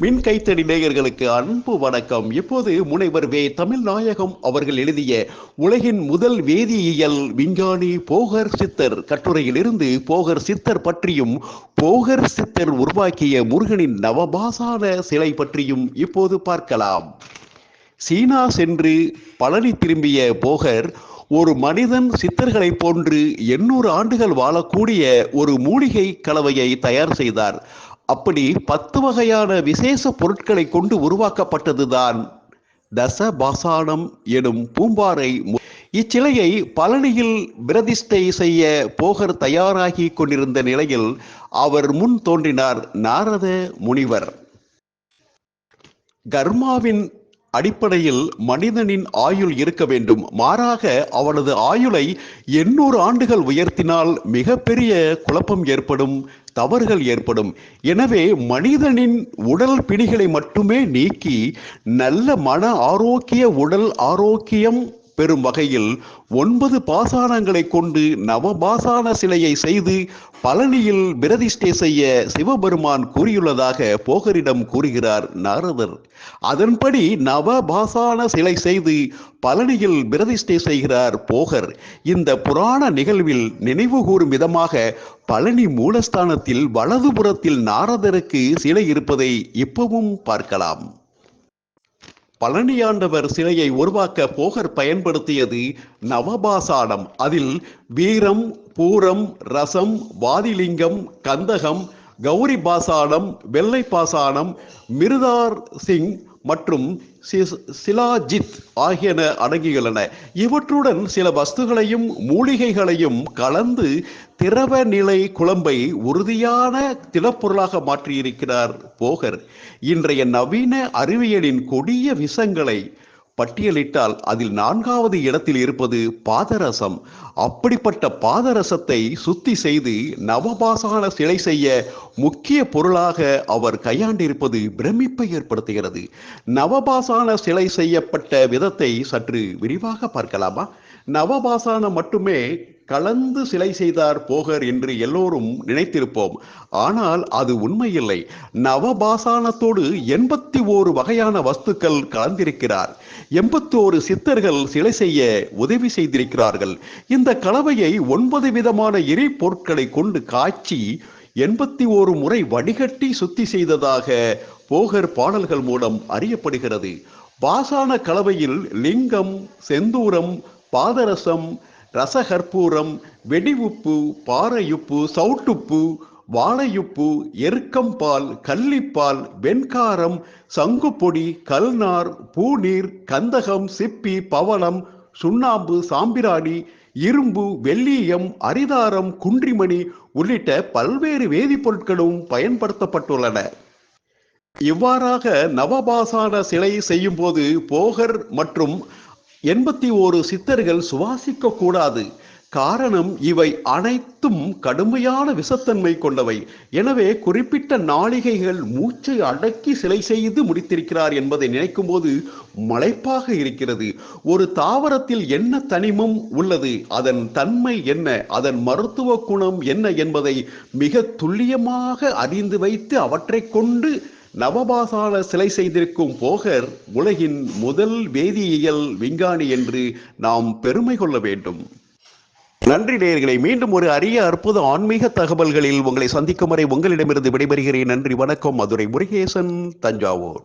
மின் கைத்தடி நேயர்களுக்கு அன்பு வணக்கம். இப்போது முனைவர் வே. தமிழ்நாயகம் அவர்கள் எழுதிய உலகின் முதல் வேதியியல் விஞ்ஞானி போகர் சித்தர் கட்டுரையிலிருந்து போகர் சித்தர் பற்றியும் போகர் சித்தர் உருவாக்கிய முருகனின் நவபாசான சிலை பற்றியும் இப்போது பார்க்கலாம். சீனா சென்று பழனி திரும்பிய போகர் ஒரு மனிதன் சித்தர்களைப் போன்று எண்ணூறு ஆண்டுகள் வாழக்கூடிய ஒரு மூலிகை கலவையை தயார் செய்தார். அப்படி பத்து வகையான விசேஷ பொருட்களை கொண்டு உருவாக்கப்பட்டதுதான் தசபாசானம் எனும் பூம்பாறை இச்சிலையை பழனியில் பிரதிஷ்டை செய்ய போகர் தயாராகி கொண்டிருந்த நிலையில் அவர் முன் தோன்றினார் நாரத முனிவர். கர்மாவின் அடிப்படையில் மனிதனின் ஆயுள் இருக்க வேண்டும். மாறாக அவனது ஆயுளை எண்ணூறு ஆண்டுகள் உயர்த்தினால் மிகப்பெரிய குழப்பம் ஏற்படும் தவறுகள் ஏற்படும். எனவே மனிதனின் உடல் பிணிகளை மட்டுமே நீக்கி நல்ல மன ஆரோக்கிய உடல் ஆரோக்கியம் பெறும் வகையில் ஒன்பது பாசானங்களை கொண்டு நவபாசான சிலையை செய்து பழனியில் பிரதிஷ்டை செய்ய சிவபெருமான் கூறியுள்ளதாக போகரிடம் கூறுகிறார் நாரதர். அதன்படி நவபாசான சிலை செய்து பழனியில் பிரதிஷ்டை செய்கிறார் போகர். இந்த புராண நிகழ்வில் நினைவு கூறும் விதமாக பழனி மூலஸ்தானத்தில் வலதுபுறத்தில் நாரதருக்கு சிலை இருப்பதை இப்பவும் பார்க்கலாம். பழனியாண்டவர் சிலையை உருவாக்க போகர் பயன்படுத்தியது நவபாசானம் அதில் வீரம் பூரம் ரசம் வாதிலிங்கம் கந்தகம் கௌரி பாசானம் வெள்ளை பாசானம் மிருதார் சிங் மற்றும் சி- சிலாஜித் ஆகியன அடங்கியுள்ளன. இவற்றுடன் சில வஸ்துகளையும் மூலிகைகளையும் கலந்து திரவ நிலை குழம்பை உறுதியான திடப்பொருளாக மாற்றியிருக்கிறார் போகர். இன்றைய நவீன அறிவியலின் கொடிய விஷங்களை பட்டியலிட்டால் அதில் நான்காவது இடத்தில் இருப்பது பாதரசம். அப்படிப்பட்ட பாதரசத்தை சுத்தி செய்து நவபாசான சிலை செய்ய முக்கிய பொருளாக அவர் கையாண்டிருப்பது பிரமிப்பை ஏற்படுத்துகிறது. நவபாசான சிலை செய்யப்பட்ட விதத்தை சற்று விரிவாக பார்க்கலாமா? நவபாசானம் மட்டுமே கலந்து சிலை செய்தார் போகர் என்று எல்லோரும் நினைத்திருப்போம். ஆனால் அது உண்மையில்லை. நவபாசானத்தோடு எண்பத்தி ஓரு வகையான வஸ்துக்கள் கலந்திருக்கிறார். எண்பத்தி ஓரு சித்தர்கள் சிலை செய்ய உதவி செய்திருக்கிறார்கள். இந்த கலவையை ஒன்பது விதமான எரி பொருட்களை கொண்டு காய்ச்சி எண்பத்தி ஓரு முறை வடிகட்டி சுத்தி செய்ததாக போகர் பாடல்கள் மூலம் அறியப்படுகிறது. பாசான கலவையில் லிங்கம் செந்தூரம் பாதரசம் ரசகற்பூரம் வெடிவுப்பு பாறையுப்பு சவுட்டுப்பு வாழையுப்பு எருக்கம்பால் கள்ளிப்பால் வெண்காரம் சங்குப்பொடி கல்நார் பூநீர் கந்தகம் சிப்பி பவளம் சுண்ணாம்பு சாம்பிராணி இரும்பு வெள்ளீயம் அரிதாரம் குன்றிமணி உள்ளிட்ட பல்வேறு வேதிப்பொருட்களும் பயன்படுத்தப்பட்டுள்ளன. இவ்வாறாக நவபாசான சிலை செய்யும் போது போகர் மற்றும் எண்பத்தி ஓரு சித்தர்கள் சுவாசிக்க கூடாது காரணம் இவை அனைத்தும் கடுமையான விஷத்தன்மை கொண்டவை. எனவே குறிப்பிட்ட நாளிகைகள் மூச்சை அடக்கி சிலை செய்து முடித்திருக்கிறார் என்பதை நினைக்கும் போது மலைப்பாக இருக்கிறது. ஒரு தாவரத்தில் என்ன தனிமம் உள்ளது? அதன் தன்மை என்ன? அதன் மருத்துவ குணம் என்ன என்பதை மிக துல்லியமாக அறிந்து வைத்து அவற்றை கொண்டு நவபாசால சிலை செய்திருக்கும் போகர் உலகின் முதல் வேதியியல் விஞ்ஞானி என்று நாம் பெருமை கொள்ள வேண்டும். நன்றி நேயர்களை மீண்டும் ஒரு அரிய அற்புத ஆன்மீக தகவல்களில் உங்களை சந்திக்கும் வரை உங்களிடமிருந்து விடைபெறுகிறேன். நன்றி வணக்கம். மதுரை முருகேசன் தஞ்சாவூர்.